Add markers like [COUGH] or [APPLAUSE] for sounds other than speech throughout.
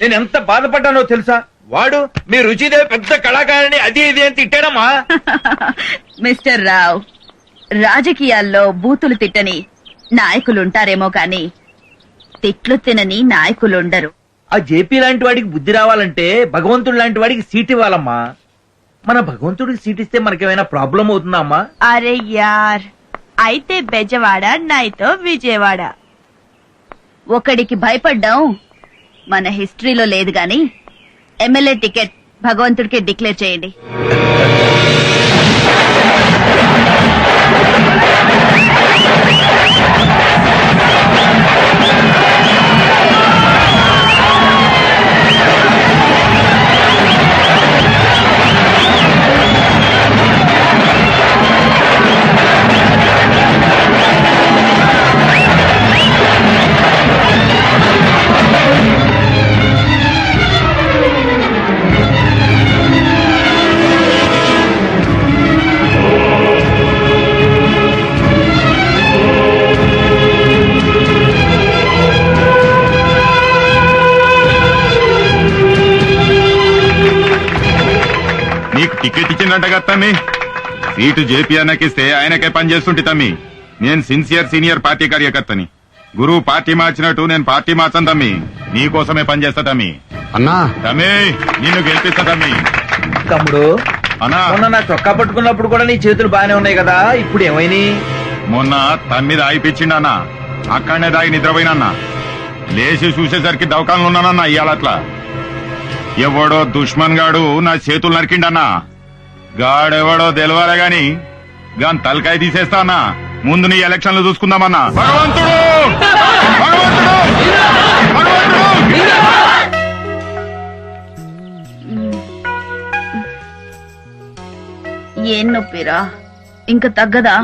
నేను ఎంత బాధపడ్డానో తెలుసా? వాడు మీ రుచిదేవి పెద్ద కళాకారిణి అది ఇది అని తిట్టాడమ్మా. [LAUGHS] మిస్టర్ రావ్ రాజకీయాల్లో బూతులు తిట్టని నాయకులుంటారేమో కాని తిట్లు తినని నాయకులుండరు. ఆ జేపీ లాంటి వాడికి బుద్ధి రావాలంటే భగవంతుడు లాంటి వాడికి సీట్ ఇవ్వాలమ్మా. మన భగవంతుడికి సీట్ ఇస్తే మనకేమైనా ప్రాబ్లం అవుతుందా అమ్మా? అరే యార్ అయితే బెజవాడ నైతో విజయవాడ. ఒకడికి భయపడ్డాం మన హిస్టరీలో లేదు గాని ఎమ్మెల్యే టికెట్ భగవంతుడికి డిక్లేర్ చేయండి. టికెట్ ఇచ్చిందంట కదా తమ్మి. సీటు జేపీ అన్నకిస్తే ఆయనకే పని చేస్తుంటే తమ్మి. నేను సిన్సియర్ సీనియర్ పార్టీ కార్యకర్తని. గురువు పార్టీ మార్చినట్టు నేను పార్టీ మార్చను తమ్మి. నీకోసమే పని చేస్తా తమ్మి. అన్నా. తమ్మి నిన్ను గెలిపిస్తా తమ్మి. తమ్ముడు అన్నా. మొన్న నా చొక్కా పట్టుకున్నప్పుడు కూడా నీ చేతులు బానే ఉన్నాయి కదా ఇప్పుడు ఏమైనా మొన్న తమ్మిది ఆయిపించిండన్న అక్కడనే దాగి నిద్రపోయినన్నా లేచి చూసేసరికి దవకాలను ఉన్నానన్నా ఇవాళ అట్లా. ఎవడో దుష్మన్ గాడు నా చేతులు నరికిండన్నా గాడెవడో తెలవాలే గాని గాని తలకాయ తీసేస్తా అన్నా. ముందు నీ ఎలక్షన్లు చూసుకుందామన్నా. భగవంతుడు! భగవంతుడు! భగవంతుడు ఏం నొప్పిరా? ఇంక తగ్గదా?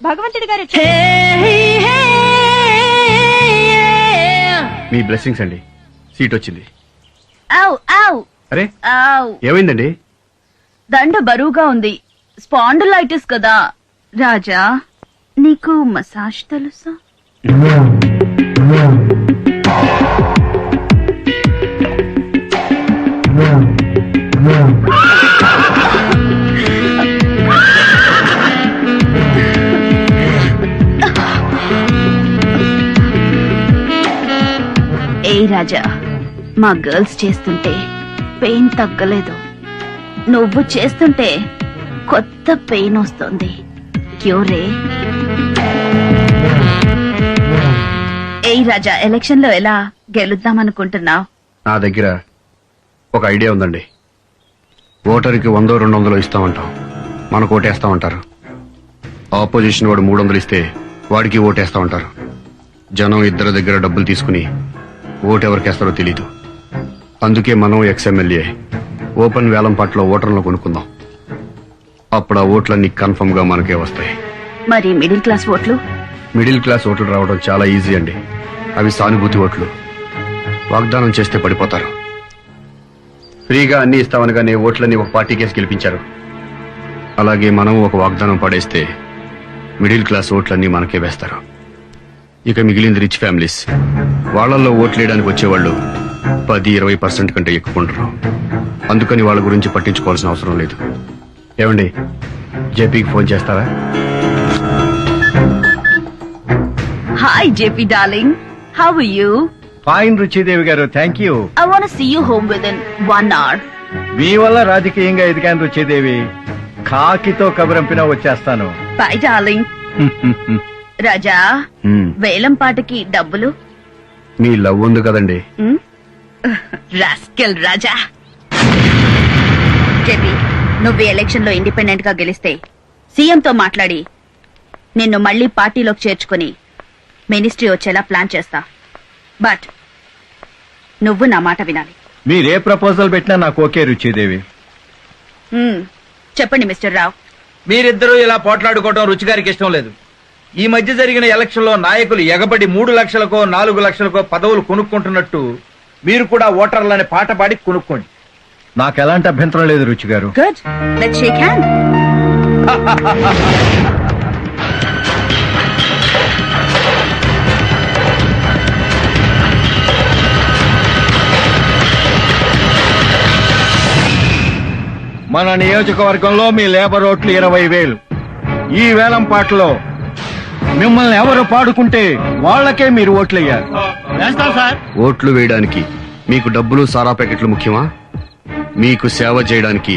భగవంతుడి గారు మీ బ్లెస్సింగ్స్ అండి. సీట్ వచ్చింది అరే ఏమైందండి? దండ బరువుగా ఉంది. స్పాండిలైటిస్ కదా. రాజా నీకు మసాజ్ తెలుసా? ఏ రాజా. మా గర్ల్స్ చేస్తుంటే పెయిన్ తగ్గలేదు. నువ్వు చేస్తుంటే కొత్త పెయిన్ వస్తుంది. క్యూరే. ఏయ్ రాజా ఎలక్షన్లో ఎలా గెలుద్దాం అనుకుంటున్నావు నా దగ్గర ఒక ఐడియా ఉందండి. ఓటర్కి వందో రెండు వందలు ఇస్తామంటాం. మనకు ఓటేస్తామంటారు. ఆపోజిషన్ వాడు మూడు వందలు ఇస్తే వాడికి ఓటేస్తామంటారు. జనం ఇద్దరి దగ్గర డబ్బులు తీసుకుని ఓటు ఎవరికేస్తారో తెలీదు. అందుకే మనం ఎక్స్ఎమ్మెల్యే ఓపెన్ వేలం పాటలో ఓటర్లను కొనుక్కుందాం. అప్పుడు ఆ ఓట్లన్నీ కన్ఫర్మ్గా మనకే వస్తాయి. మరి మిడిల్ క్లాస్ ఓట్లు? మిడిల్ క్లాస్ ఓట్లు రావడం చాలా ఈజీ అండి. అవి సానుభూతి ఓట్లు. వాగ్దానం చేస్తే పడిపోతారు. ఫ్రీగా అన్ని ఇస్తామనగానే ఓట్లన్నీ ఒక పార్టీ కేసు గెలిపించారు. అలాగే మనం ఒక వాగ్దానం పడేస్తే మిడిల్ క్లాస్ ఓట్లన్నీ మనకే వేస్తారు. ఇక మిగిలింది రిచ్ ఫ్యామిలీస్. వాళ్ళల్లో ఓట్లు వేయడానికి వచ్చేవాళ్ళు పది ఇరవై పర్సెంట్ కంటే ఎక్కువ ఉండరు. అందుకని వాళ్ళ గురించి పట్టించుకోవాల్సిన అవసరం లేదు. ఏమండి? జేపీకి ఫోన్ చేస్తారా? Hi JP darling. How you fine Ruchidevi గారు. Thank you I want see you home with in one hour మీ వల్ల రాజకీయంగా ఎదిగాను రుచిదేవి. కాకితో కబురంపినా వచ్చేస్తాను. By darling. [LAUGHS] రాజా హ్మ్, వేలం పాటకి డబ్బులు? మీ లవ్ ఉంది కదండి. రాస్కెల్ రాజా. జేపీ నువ్వు ఎలక్షన్లో ఇండిపెండెంట్గా గెలిస్తే సీఎం తో మాట్లాడి నిన్ను మళ్ళీ పార్టీలోకి చేర్చుకుని మినిస్ట్రీ వచ్చేలా ప్లాన్ చేస్తా. బట్ నువ్వు నా మాట వినాలి. మీరే ప్రపోజల్ పెట్టినా నాకు ఓకే రుచిదేవి. మ్మ్. చెప్పండి మిస్టర్ రావ్. మీరిద్దరూ ఇలా పోట్లాడుకోవడం రుచిగారికి ఇష్టం లేదు. ఈ మధ్య జరిగిన ఎలక్షన్లో నాయకులు ఎగబడి మూడు లక్షలకో నాలుగు లక్షలకో పదవులు కొనుక్కుంటున్నట్టు మీరు కూడా ఓటర్లని పాట పాడి కొనుక్కోండి. నాకు ఎలాంటి అభ్యంతరం లేదు రుచి గారు మన నియోజకవర్గంలో మీ లేబర్ ఓట్లు ఇరవై వేలు. ఈ వేలం పాటలో మిమ్మల్ని ఎవరు పాడుకుంటే వాళ్ళకే మీరు ఓట్లయ్యారు. ఓట్లు వేయడానికి మీకు డబ్బులు సారా ప్యాకెట్లు ముఖ్యమా? మీకు సేవ చేయడానికి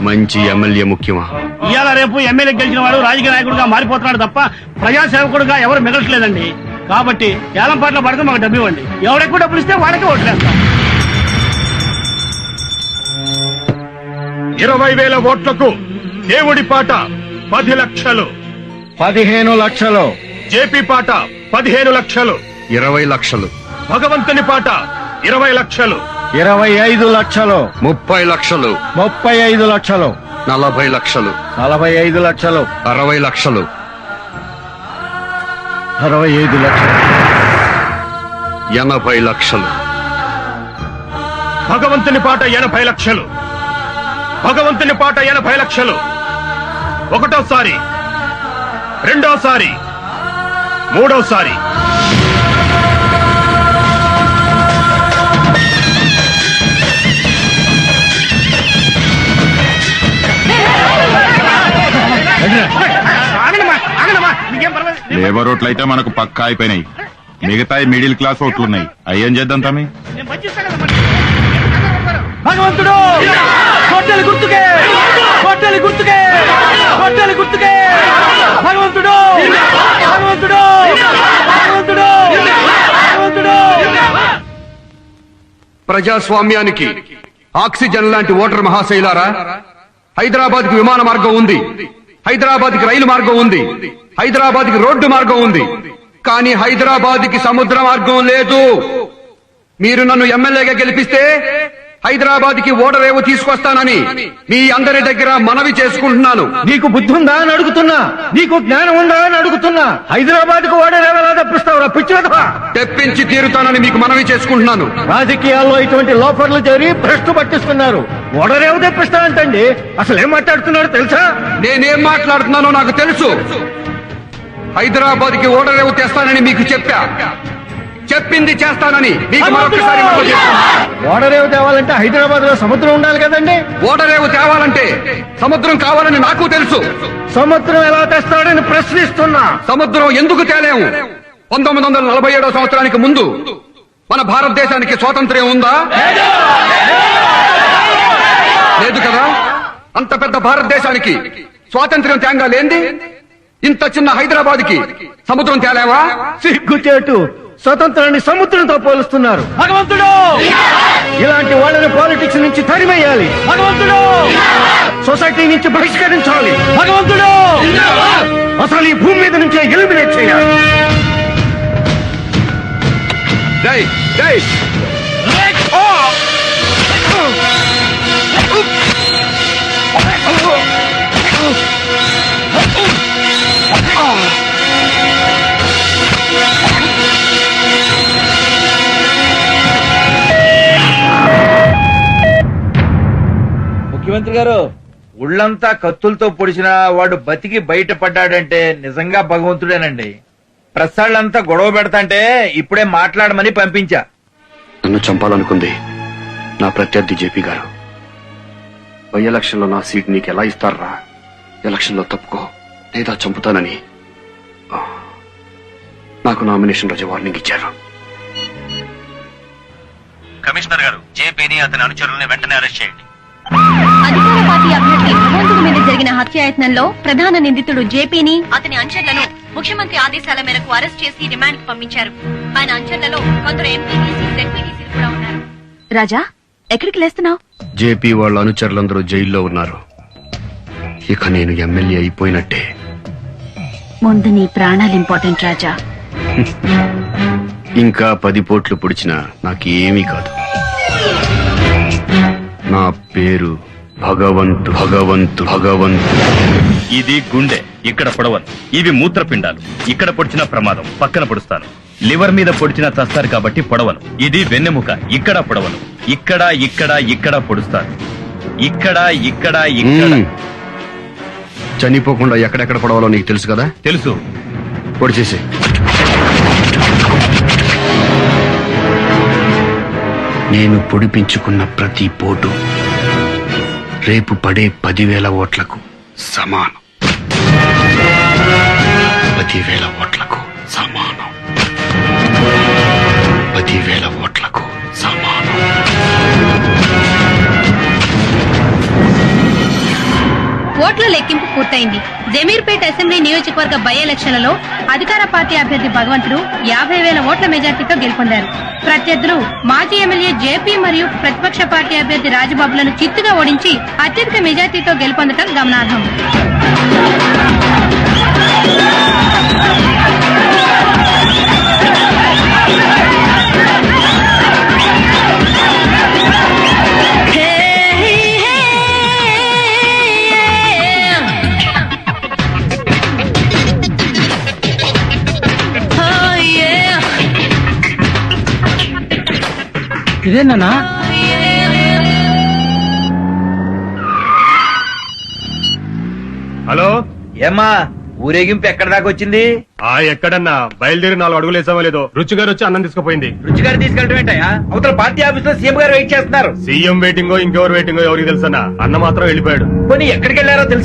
మంచి ఎమ్మెల్యే ముఖ్యమా? ఇవాళ రేపు ఎమ్మెల్యే గెలిచిన వాడు రాజకీయ నాయకుడిగా మారిపోతున్నాడు తప్ప ప్రజాసేవకుడుగా ఎవరు మిగలట్లేదండి. కాబట్టి ఏలం పాటలో పడక మాకు డబ్బు ఇవ్వండి. ఎవరెక్కువ డబ్బులు ఇస్తే వాళ్ళకే ఓట్లేస్తాం ఇరవై వేల ఓట్లకు దేవుడి పాట పది లక్షలు. పదిహేను లక్షలు. జేపీ పాట పదిహేను లక్షలు. ఇరవై లక్షలు. భగవంతుని పాట ఇరవై లక్షలు. ఇరవై ఐదు లక్షలు. ముప్పై లక్షలు. ముప్పై ఐదు లక్షలు. నలభై లక్షలు. నలభై ఐదు లక్షలు. అరవై లక్షలు. అరవై ఐదు లక్షలు. ఎనభై లక్షలు. భగవంతుని పాట ఎనభై లక్షలు. భగవంతుని పాట ఎనభై లక్షలు. ఒకటోసారి. రెండోసారి. మూడోసారి. లేబర్ ఓట్లు అయితే మనకు పక్కా అయిపోయినాయి. మిగతా మిడిల్ క్లాస్ ఓట్లు ఉన్నాయి. అయ్యేం చేద్దాం కదమ్మా. భగవంతుడు! కొట్టెలు గుర్తుకే! కొట్టెలు గుర్తుకే! కొట్టెలు గుర్తుకే! భగవంతుడు! భగవంతుడు! భగవంతుడు! భగవంతుడు! ప్రజాస్వామ్యానికి ఆక్సిజన్ లాంటి ఓటర్ మహాశైలారా? హైదరాబాద్కి విమాన మార్గం ఉంది. హైదరాబాద్కి రైలు మార్గం ఉంది. హైదరాబాద్కి రోడ్డు మార్గం ఉంది. కానీ హైదరాబాద్కి సముద్ర మార్గం లేదు. మీరు నన్ను ఎమ్మెల్యేగా గెలిపిస్తే హైదరాబాద్కి ఓటర్ ఏవో తీసుకొస్తానని మీ అందరి దగ్గర మనవి చేసుకుంటున్నాను. నీకు బుద్ధి ఉందా అని అడుగుతున్నా. నీకు జ్ఞానం ఉందా అని అడుగుతున్నా. హైదరాబాద్కు వాడే ఎలా తప్పిస్తావురా? పిచ్చివా తెప్పించి తీరుతానని మీకు మనవి చేసుకుంటున్నాను. రాజకీయాల్లో ఇటువంటి లోఫర్లు చేరి భ్రష్టు పట్టిస్తున్నారు. ఓడరేవు తెప్పిస్తానంటండి అసలు ఏం మాట్లాడుతున్నారో తెలుసా? నేనేం మాట్లాడుతున్నానో నాకు తెలుసు. హైదరాబాద్కి ఓడరేవు తెస్తానని మీకు చెప్పా. చెప్పింది చేస్తానని. ఓడరేవు తేవాలంటే హైదరాబాద్లో సముద్రం ఉండాలి కదండి? ఓడరేవు తేవాలంటే సముద్రం కావాలని నాకు తెలుసు. సముద్రం ఎలా తెస్తాడని ప్రశ్నిస్తున్నా. సముద్రం ఎందుకు తేలేము? పంతొమ్మిది వందల నలభై ఏడో సంవత్సరానికి ముందు మన భారతదేశానికి స్వాతంత్ర్యం ఉందా? లేదు కదా? అంత పెద్ద భారతదేశానికి స్వాతంత్ర్యం తేంగా లేంది ఇంత చిన్న హైదరాబాద్కి సముద్రం తేలేవా? సిగ్గుచేటు. స్వతంత్రాన్ని సముద్రంతో పోలుస్తున్నారు. భగవంతుడు! ఇలాంటి వాళ్ళని పాలిటిక్స్ నుంచి తరిమేయాలి. భగవంతుడు! సొసైటీ నుంచి బహిష్కరించాలి. భగవంతుడు! అసలు ఈ భూమి మీద నుంచే ఎలిమినేట్ చేయాలి. ముఖ్యమంత్రి గారు? ఉళ్ళంతా కత్తులతో పొడిచిన వాడు బతికి బయటపడ్డాడంటే నిజంగా భగవంతుడేనండి. ప్రసాళ్ళంతా గొడవ పెడతాంటే ఇప్పుడే మాట్లాడమని పంపించా. నన్ను చంపాలనుకుంది నా ప్రత్యర్థి జేపీ గారు. బై ఎలక్షన్లో నా సీట్ నీకు ఎలా ఇస్తారా? ఎలక్షన్లో తప్పుకో లేదా చంపుతానని. నాకు నామినేషన్ రోజు వార్నింగ్ ఇచ్చారు. కమిషనర్ గారు జేపీని అతని అనుచరుల్ని వెంటనే అరెస్ట్ చేయండి. అధికార పార్టీ అభ్యర్థి భగవంతుడి మీద జరిగిన హత్యాయత్నంలో ప్రధాన నిందితుడు జేపీని అతని అంచర్లను ముఖ్యమంత్రి ఆదేశాల మేరకు అరెస్ట్ చేసి రిమాండ్కి పంపించారు. ఆయన అంచర్లలో కొందరు ఎంపీటీసీ జెడ్పీటీసీలు కూడా ఉన్నారు. రాజా ఎక్కడికి లేస్తున్నావు? జేపీ వాళ్ళ అనుచరులందరూ జైల్లో ఉన్నారు. ఇక నేను ఎమ్మెల్యే అయిపోయినట్టే. ముందు నీ ప్రాణాలు ఇంపార్టెంట్ రాజా. [LAUGHS] ఇంకా పది పోట్లు పొడిచినా నాకేమీ కాదు. నా పేరు భగవంతు భగవంతు భగవంతు. ఇది గుండె ఇక్కడ పొడవను. ఇవి మూత్రపిండాలు. ఇక్కడ పొడిచిన ప్రమాదం పక్కన పొడుస్తాను. లివర్ మీద పొడిచిన చస్తారు కాబట్టి పొడవను. ఇది వెన్నెముక ఇక్కడ పొడవను. ఇక్కడ ఇక్కడ ఇక్కడ పొడుస్తాను. ఇక్కడ ఇక్కడ. చనిపోకుండా ఎక్కడెక్కడ పడవాలో నీకు తెలుసు కదా? తెలుసు. పొడి చేసి నేను పొడిపించుకున్న ప్రతి పోటు రేపు పడే పదివేల ఓట్లకు సమానం. పదివేల ఓట్లకు సమానం. పదివేల ఓట్లకు ఓట్ల లెక్కింపు పూర్తయింది. జమీర్పేట అసెంబ్లీ నియోజకవర్గ బై ఎలక్షన్లలో అధికార పార్టీ అభ్యర్థి భగవంతుడు యాభై వేల ఓట్ల మెజార్టీతో గెలుపొందారు. ప్రత్యర్థులు మాజీ ఎమ్మెల్యే జేపీ మరియు ప్రతిపక్ష పార్టీ అభ్యర్థి రాజబాబులను చిత్తుగా ఓడించి అత్యధిక మెజార్టీతో గెలుపొందడం గమనార్హం. ఇదేనా హలో? ఏమ్మా ఊరేగింపు ఎక్కడ దాకా వచ్చింది? ఆ ఎక్కడన్నా? బయలుదేరి నాలుగు అడుగులు వేసామో లేదో. రుచి గారు వచ్చి అన్నం తీసుకుపోయింది. రుచి గారు తీసుకెళ్ళటం ఏంటయ్యా? అవతల పార్టీ ఆఫీస్లో సీఎం గారు వెయిట్ చేస్తున్నారు. సీఎం వెయిటింగో ఇంకెవరు వెయిటింగో ఎవరికి తెలుసన్నా? అన్న మాత్రం వెళ్ళిపోయాడు. పోనీ ఎక్కడికి వెళ్ళారో తెలుసా?